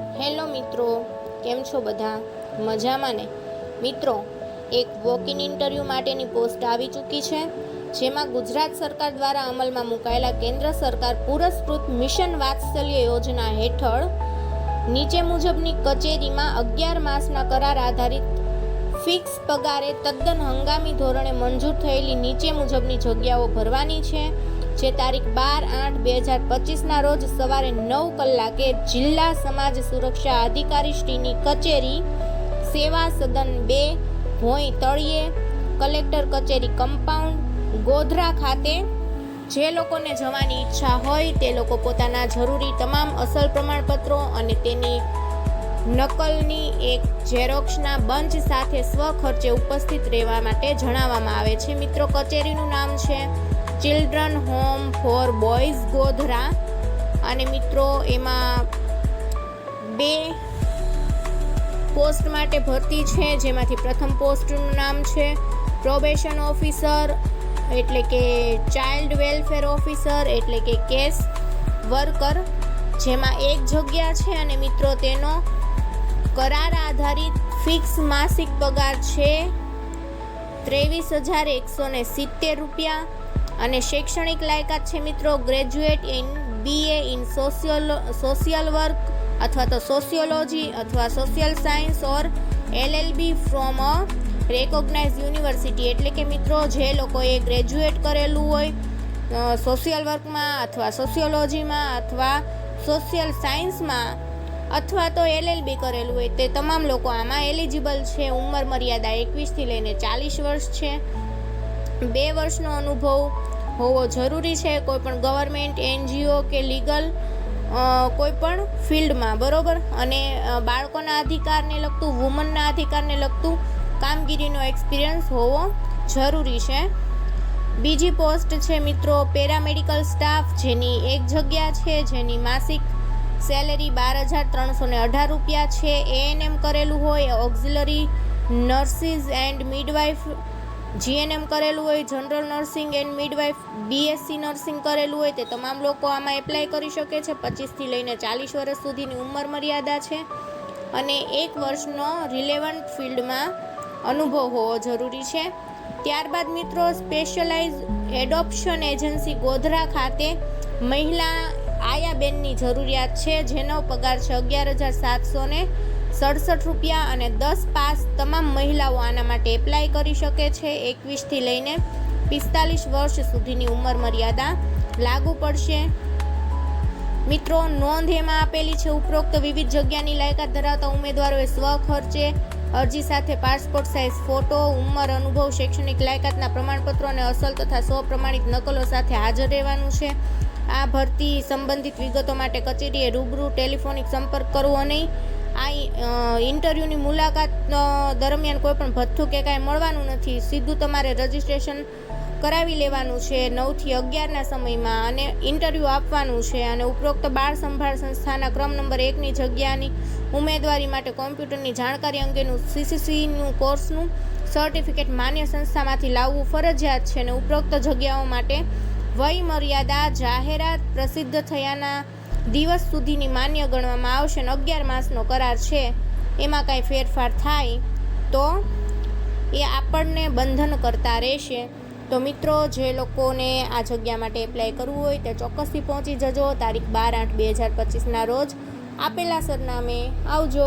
Hello મિત્રો, કેમ છો બધા? મજામાં ને? મિત્રો, એક વોક ઇન ઇન્ટરવ્યૂ માટેની પોસ્ટ આવી ચૂકી છે, જેમાં ગુજરાત સરકાર દ્વારા અમલમાં મુકાયેલા કેન્દ્ર સરકાર પુરસ્કૃત મિશન વાત્સલ્ય યોજના હેઠળ નીચે મુજબની કચેરીમાં અગિયાર માસના કરાર આધારિત ફિક્સ પગારે તદ્દન હંગામી ધોરણે મંજૂર થયેલી નીચે મુજબની જગ્યાઓ ભરવાની છે. જે તારીખ બાર આઠ બે હજાર પચીસના રોજ સવારે નવ કલાકે જિલ્લા સમાજ સુરક્ષા અધિકારી શ્રીની કચેરી, સેવા સદન બે, ભોંય તળિયે, કલેક્ટર કચેરી કમ્પાઉન્ડ, ગોધરા ખાતે. જે લોકોને જવાની ઈચ્છા હોય તે લોકો પોતાના જરૂરી તમામ અસલ પ્રમાણપત્રો અને તેની નકલની એક ઝેરોક્ષના બંચ સાથે સ્વખર્ચે ઉપસ્થિત રહેવા માટે જણાવવામાં આવે છે. મિત્રો, કચેરીનું નામ છે children home for boys Godhra અને મિત્રો, એમાં બે પોસ્ટ માટે ભરતી છે, જેમાંથી પ્રથમ પોસ્ટનું નામ છે પ્રોબેશન ઓફિસર, એટલે કે ચાઇલ્ડ વેલફેર ઓફિસર, એટલે કે કેસ વર્કર, જેમાં એક જગ્યા છે અને મિત્રો, તેનો કરાર આધારિત ફિક્સ માસિક પગાર છે ત્રેવીસ હજાર એકસો ને સિત્તેર રૂપિયા અને શૈક્ષણિક લાયકાત છે મિત્રો graduate in BA in social social work અથવા તો સોશિયોલોજી અથવા social science or LLB from a recognise university. એટલે કે મિત્રો જે લોકોએ ગ્રેજ્યુએટ કરેલું હોય સોશિયલ વર્કમાં અથવા સોશિયોલોજીમાં અથવા સોશિયલ સાયન્સમાં અથવા તો એલએલબી કરેલું હોય તે તમામ લોકો આમાં એલિજિબલ છે. ઉંમર મર્યાદા એકવીસથી લઈને ચાલીસ વર્ષ છે. બે વર્ષનો અનુભવ હોવો જરૂરી છે. કોઈપણ ગવર્મેન્ટ એનજીઓ કે લીગલ કોઈપણ ફિલ્ડમાં, બરોબર? અને બાળકોના અધિકારને લગતું વુમનના અધિકારને લગતું કામગીરીનો એક્સપિરિયન્સ હોવો જરૂરી છે. બીજી પોસ્ટ છે મિત્રો, પેરામેડિકલ સ્ટાફ જેની એક જગ્યા છે, જેની માસિક સેલેરી બાર હજાર ત્રણસો ને અઢાર રૂપિયા છે. એએનએમ કરેલું હોય auxiliary nurses and midwife GNM કરેલું હોય general nursing and midwife BSc nursing કરેલું હોય, તે તમામ લોકો આમાં એપ્લાય કરી શકે છે. પચીસથી લઈને ચાલીસ વર્ષ સુધીની ઉંમર મર્યાદા છે. અને એક વર્ષનો રિલેવન્ટ ફિલ્ડમાં અનુભવ હોવો જરૂરી છે. ત્યારબાદ મિત્રો સ્પેશિયલાઇઝ એડોપ્શન એજન્સી ગોધરા ખાતે મહિલા આયાબેનની જરૂરિયાત છે, જેનો પગાર છે અગિયાર હજાર સાતસો ને સડસઠ રૂપિયા અને દસ પાસ તમામ મહિલાઓ આના માટે એપ્લાય કરી શકે છે. એકવીસથી લઈને પિસ્તાલીસ વર્ષ સુધીની ઉંમર મર્યાદા લાગુ પડશે. મિત્રો, નોંધ એમાં આપેલી છે, ઉપરોક્ત વિવિધ જગ્યાની લાયકાત ધરાવતા ઉમેદવારોએ સ્વખર્ચે અરજી સાથે પાસપોર્ટ સાઇઝ, ફોટો, ઉંમર, અનુભવ, શૈક્ષણિક લાયકાતના પ્રમાણપત્રો અને અસલ તથા સ્વપ્રમાણિત નકલો સાથે હાજર રહેવાનું છે. આ ભરતી સંબંધિત વિગતો માટે કચેરીએ રૂબરૂ ટેલિફોનિક સંપર્ક કરવો નહીં. આ ઇન્ટરવ્યૂની મુલાકાત દરમિયાન કોઈ પણ ભથ્થું કે કાંઈ મળવાનું નથી. સીધું તમારે રજિસ્ટ્રેશન કરાવી લેવાનું છે નવથી અગિયારના સમયમાં અને ઇન્ટરવ્યૂ આપવાનું છે અને ઉપરોક્ત બાળ સંભાળ સંસ્થાના ક્રમ નંબર એકની જગ્યાની ઉમેદવારી માટે કોમ્પ્યુટરની જાણકારી અંગેનું સીસીસીનું કોર્સનું સર્ટિફિકેટ માન્ય સંસ્થામાંથી લાવવું ફરજિયાત છે અને ઉપરોક્ત જગ્યાઓ માટે વય મર્યાદા જાહેરાત પ્રસિદ્ધ થયાના દિવસ સુધીની માન્ય ગણવામાં આવશે અને અગિયાર માસનો કરાર છે. એમાં કાંઈ ફેરફાર થાય તો એ આપણને બંધન કરતા રહેશે. તો મિત્રો, જે લોકોને આ જગ્યા માટે એપ્લાય કરવું હોય તે ચોક્કસથી પહોંચી જજો. તારીખ બાર આઠ બે હજાર પચીસના રોજ આપેલા સરનામે આવજો.